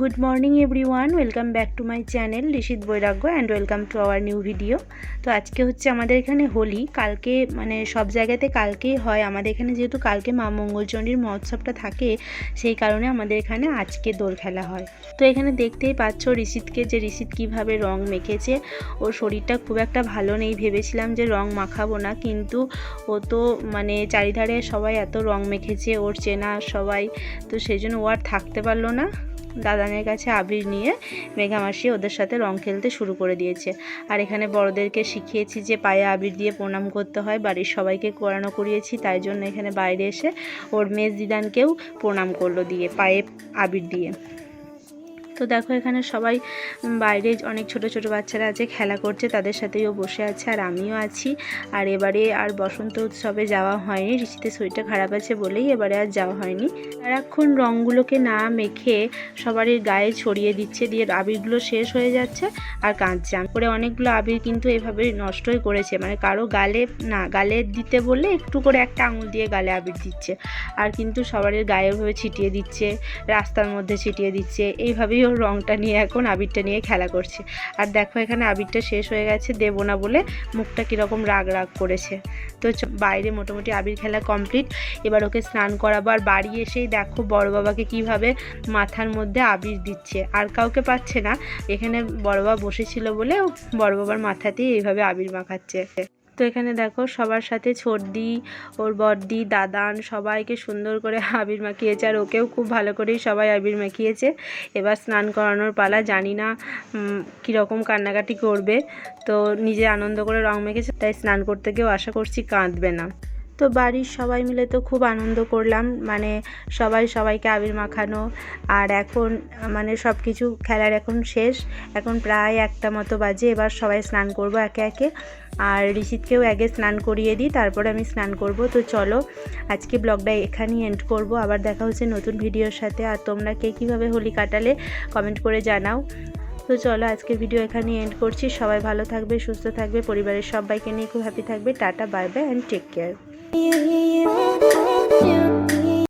Good morning everyone welcome back to my channel Rishit Bairagya and welcome to our new video তো আজকে হচ্ছে আমাদের এখানে হোলি। কালকে মানে সব জায়গাতে কালকেই হয়। আমাদের এখানে যেহেতু কালকে মা মঙ্গলচণ্ডীর মহোৎসবটা থাকে, সেই কারণে আমাদের এখানে আজকে দোল খেলা হয়। তো এখানে দেখতেই পাচ্ছ ঋষিতকে যে ঋষিত কীভাবে রং মেখেছে। ওর শরীরটা খুব একটা ভালো নেই। ভেবেছিলাম যে রং মাখাবো না, কিন্তু ও তো মানে চারিধারে সবাই এত রং মেখেছে, ওর চেনা সবাই। তো সেই জন্য ও আর থাকতে পারল না। দাদানের কাছে আবির নিয়ে মেঘামাসি ওদের সাথে রং খেলতে শুরু করে দিয়েছে। আর এখানে বড়দেরকে শিখিয়েছি যে পায়ে আবির দিয়ে প্রণাম করতে হয়, বাড়ির সবাইকে করানো করিয়েছি, তাই জন্য এখানে বাইরে এসে ওর মেজ দিদানকেও প্রণাম করল দিয়ে, পায়ে আবির দিয়ে। তো দেখো এখানে সবাই বাইরে অনেক ছোট ছোট বাচ্চারা আছে, খেলা করছে, তাদের সাথেও বসে আছে আর আমিও আছি। আর এবারে আর বসন্ত উৎসবে যাওয়া হয়নি ঋষিতে শরীরটা খারাপ আছে বলেই এবারে আর যাওয়া হয়নি। সারাক্ষণ রঙগুলোকে না মেখে সবারই গায়ে ছড়িয়ে দিচ্ছে, দিয়ে আবিরগুলো শেষ হয়ে যাচ্ছে আর কাঁদছে। করে অনেকগুলো আবির কিন্তু এভাবে নষ্টই করেছে মানে কারও গালে, না, গালে দিতে বললে একটু করে একটা আঙুল দিয়ে গালে আবির দিচ্ছে। আর কিন্তু সবারই গায়ে ভাবে ছিটিয়ে দিচ্ছে, রাস্তার মধ্যে ছিটিয়ে দিচ্ছে, এইভাবেই ওর রঙটা নিয়ে এখন আবিরটা নিয়ে খেলা করছে। আর দেখো এখানে আবিরটা শেষ হয়ে গেছে, দেবো না বলে মুখটা কীরকম রাগ রাগ করেছে। তো বাইরে মোটামুটি আবির খেলা কমপ্লিট এবার ওকে স্নান করাবো। আর বাড়ি এসেই দেখো বড় বাবাকে কীভাবে মাথার মধ্যে আবির দিচ্ছে। আর কাউকে পাচ্ছে না। এখানে বড় বাবা বসেছিল বলে বড় বাবার মাথাতেই এইভাবে আবির মাখাচ্ছে। তো এখানে দেখো সবার সাথে ছর্দি ওর বর্দি দাদান সবাইকে সুন্দর করে আবির মাখিয়েছে আর ওকেও খুব ভালো করেই সবাই আবির মাখিয়েছে। এবার স্নান করানোর পালা, জানি না কীরকম কান্নাকাটি করবে। তো নিজে আনন্দ করে রং মেখেছে, তাই স্নান করতে গিয়েও আশা করছি কাঁদবে না। তো বাড়ির সবাই মিলে তো খুব আনন্দ করলাম। মানে সবাই সবাইকে আবির মাখানো। আর এখন মানে সব কিছু খেলার এখন শেষ। এখন প্রায় একটা মতো বাজে। এবার সবাই স্নান করব একে একে। আর ঋষিতকেও আগে স্নান করিয়ে দিই, তারপরে আমি স্নান করব। তো চলো, আজকে ব্লগটা এখানেই এন্ড করব। আবার দেখা হচ্ছে নতুন ভিডিওর সাথে। আর তোমরা কে কীভাবে হোলি কাটালে কমেন্ট করে জানাও। তো চলো, আজকে ভিডিও এখানে এন্ড করছি। সবাই ভালো থাকবে, সুস্থ থাকবে। পরিবারের সবাইকে নিয়ে খুব হ্যাপি থাকবে। Tata bye bye and take care you, you, you, you.